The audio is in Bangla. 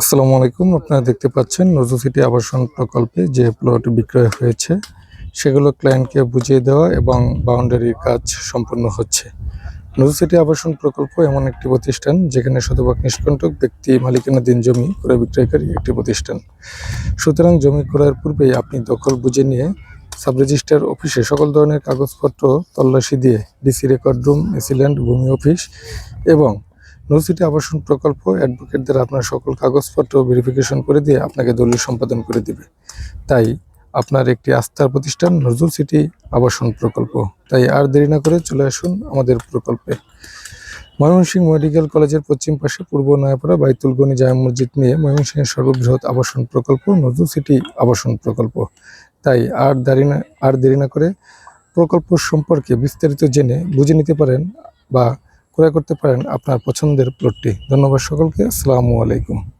আসসালামু আলাইকুম। আপনারা দেখতে পাচ্ছেন নজরুল সিটি আবাসন প্রকল্পে যে প্লট বিক্রয় হয়েছে, সেগুলো ক্লায়েন্টকে বুঝিয়ে দেওয়া এবং বাউন্ডারির কাজ সম্পন্ন হচ্ছে। নজরুল সিটি আবাসন প্রকল্প এমন একটি প্রতিষ্ঠান যেখানে শতভাগ নিষ্কণ্টক ব্যক্তি মালিকানাধীন জমি ক্রয় বিক্রয়কারী একটি প্রতিষ্ঠান। সুতরাং জমি ক্রয়ের পূর্বেই আপনি দখল বুঝে নিয়ে সাব রেজিস্ট্রার অফিসে সকল ধরনের কাগজপত্র তল্লাশি দিয়ে DC record room AC land ভূমি অফিস এবং নৌসিটি আবাসন প্রকল্প অ্যাডভোকেট দ্বারা আপনার সকল কাগজপত্র ভেরিফিকেশন করে দিয়ে আপনাকে দলিল সম্পাদন করে দিবে। তাই আপনার একটি আস্থার প্রতিষ্ঠান নজরুল সিটি আবাসন প্রকল্প। তাই আর দেরি না করে চলে আসুন আমাদের প্রকল্পে। ময়মনসিংহ মেডিকেল কলেজের পশ্চিম পাশে পূর্ব নয়াপাড়া বাইতুলগনি জামা মসজিদ নিয়ে ময়মনসিংহের সর্ববৃহৎ আবাসন প্রকল্প নজরুল সিটি আবাসন প্রকল্প। তাই আর দেরি না, আর দেরি না করে প্রকল্প সম্পর্কে বিস্তারিত জেনে বুঝে নিতে পারেন বা ক্রয় করতে পারেন আপনার পছন্দের প্লটটি। ধন্যবাদ সকলকে। আসসালামু আলাইকুম।